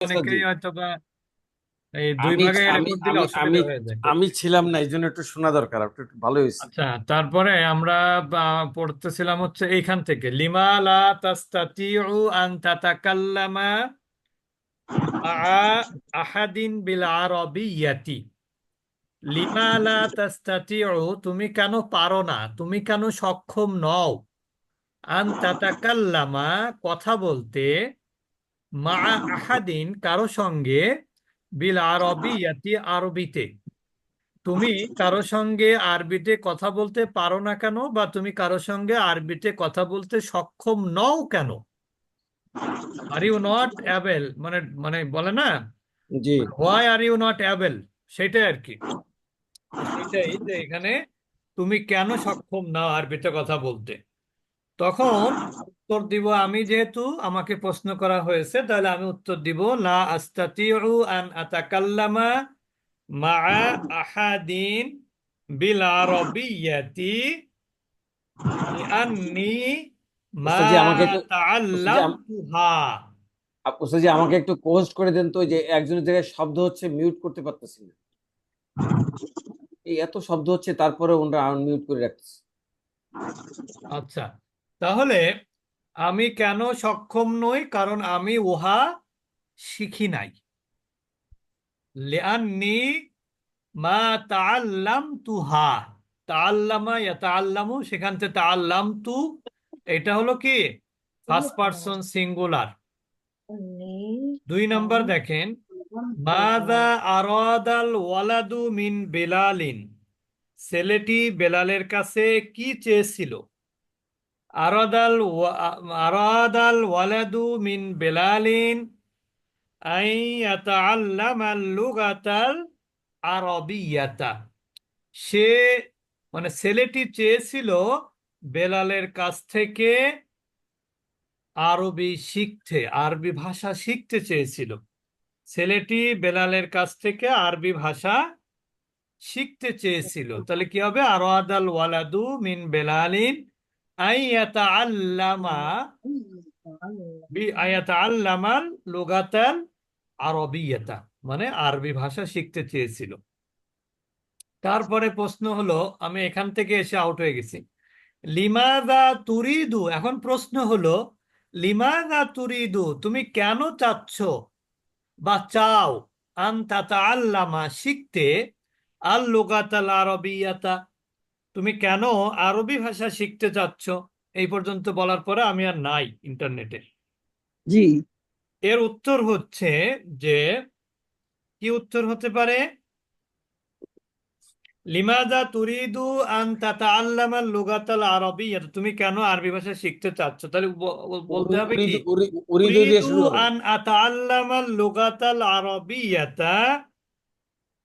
হয়তো বা এই দুই আমি আমি রেকর্ড দিলে আমি অসুবিধা আমি হয়ে যায়। আমি ছিলাম না এই জন্য একটু শোনা দরকার একটু একটু ভালো হয়েছে। আচ্ছা তারপরে আমরা পড়তেছিলাম হচ্ছে এইখান থেকে। লিমা লা তাস্তাতিউ আন তাতাকাল্লামা আহাদিন বিল আরাবিয়াতি। লিমা লা তাস্তাতিউ তুমি কেন পারো না? তুমি কেন সক্ষম নও? আন তাতাকাল্লামা কথা বলতে মা আহাদিন কারও সঙ্গে বিল আরবিয়াতি আরবিতে। তুমি কারও সঙ্গে আরবিতে কথা বলতে পারো না কেন বা তুমি কারও সঙ্গে আরবিতে কথা বলতে সক্ষম নও কেন? আর ইউ নট অ্যাবেল মানে মানে বলে না? জি। Why are you not able সেটাই আর কি। সেটাই যে এখানে তুমি কেন সক্ষম নাও আরবিতে কথা বলতে? তখন উত্তর দিব আমি যেহেতু আমাকে প্রশ্ন করা হয়েছে তাহলে আমি উত্তর দিব লা আস্তাতিউ আন আতাকাল্লামা মাআ আহাদিন বিল আরবিয়াতি মা তাআল্লামতুহা। আমাকে একটু কোস্ট করে দেন তো যে একজনের জায়গায় শব্দ হচ্ছে মিউট করতে পারতেছি না। এই এত শব্দ হচ্ছে তারপরে ওনারা আনমিউট করে রাখতেছে। আচ্ছা তাহলে আমি কেন সক্ষম নই? কারণ আমি উহা শিখি নাই। লিআন্নি মা তাআল্লামতুহা। তাআল্লামা ইয়াতাআল্লামু, সেখান থেকে তাআল্লামতু, এটা হলো কি? ফার্স্ট পারসন সিঙ্গুলার দুই নাম্বার দেখেন। মাযা আরাদাল ওয়ালাদু মিন বেলালিন। ছেলেটি বেলালের কাছে কি চেয়েছিল? ওয়া- আরাদাল ওয়ালাদু মিন বেলালিন আই ইয়াতাআল্লামাল লুগাতাল আরবিয়াতা। সে মানে ছেলেটি চেয়েছিল বেলালের কাছ থেকে আরবি শিখতে, আরবি ভাষা শিখতে চেয়েছিল। ছেলেটি বেলালের কাছ থেকে আরবি ভাষা শিখতে চেয়েছিল। তাহলে কি হবে? আরাদাল ওয়ালাদু মিন বেলালিন মানে আরবি ভাষা শিখতে চেয়েছিল। তারপরে প্রশ্ন হলো, আমি এখান থেকে এসে আউট হয়ে গেছি। লিমাদা তুরিদু, এখন প্রশ্ন হলো লিমাদা তুরিদু, তুমি কেন চাচ্ছ বা চাও আন তাতাআল্লামা শিখতে? আল লুগাতাল আরবিয়াতা তুমি কেন আরবি ভাষা শিখতে চাচ্ছ? এই পর্যন্ত বলার পরে আমি আর নাই ইন্টারনেটে জি। এর উত্তর হচ্ছে যে কি উত্তর হতে পারে? লিমাদা তুরিদু আন তাতাআল্লামাল লুগাতাল আরবিয়্যা তুমি কেন আরবি ভাষা শিখতে চাচ্ছ? তাহলে বলতে হবে কি? উরিদু আন আতাআল্লামাল লুগাতাল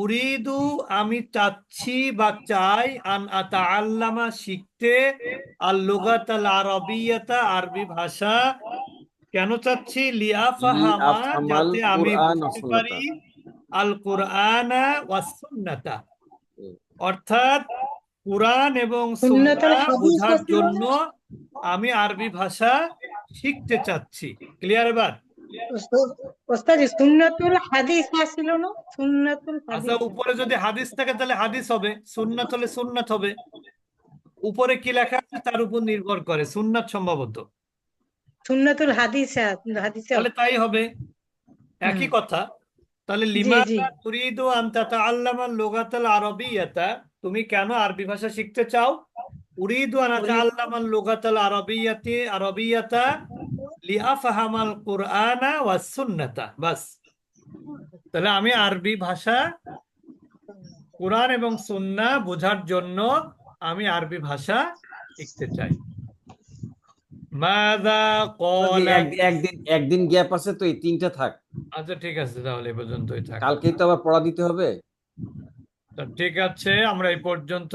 উরিদু আমি চাচ্ছি বা চাই আন আতা আল্লামা শিখতে আল লুগাতাল আরবিয়াতা আরবি ভাষা। কেন চাচ্ছি? লিয়াফাহামা যাতে আমি বুঝতে পারি আল কুরআনা ওয়াসসুন্নাতা অর্থাৎ কুরআন এবং সুন্নাহ বোঝার জন্য আমি আরবি ভাষা শিখতে চাচ্ছি। ক্লিয়ার এবার? ওস্তাদ সুন্নাতুল হাদিস ছিল না? সুন্নাতুল আচ্ছা উপরে যদি হাদিস থাকে তাহলে হাদিস হবে। সুন্নাত হলে সুন্নাত হবে। উপরে কি লেখা আছে? তার উপর নির্ভর করে। সুন্নাত সম্ভবত। সুন্নাতুল হাদিস হাদিস। তাহলে তাই হবে। একই কথা। তাহলে তুরিদু আন তাতাআল্লামা লুগাতাল আরবিয়াতা। তুমি কেন আরবি ভাষা শিখতে চাও? উরিদু আন আতাআল্লামা লুগাতাল আরবিয়াতি আরবিয়াতা কুরআনা ওয়াস সুন্নাতা বাস। তাহলে আমি আরবি ভাষা কোরআন এবং সুন্নাহ বোঝার জন্য আমি আরবি ভাষা শিখতে চাই। একদিন একদিন গ্যাপ আছে তো এই তিনটা থাক। আচ্ছা ঠিক আছে তাহলে এ পর্যন্তই থাক। কালকেই তো আবার পড়া দিতে হবে? তা ঠিক আছে আমরা এই পর্যন্ত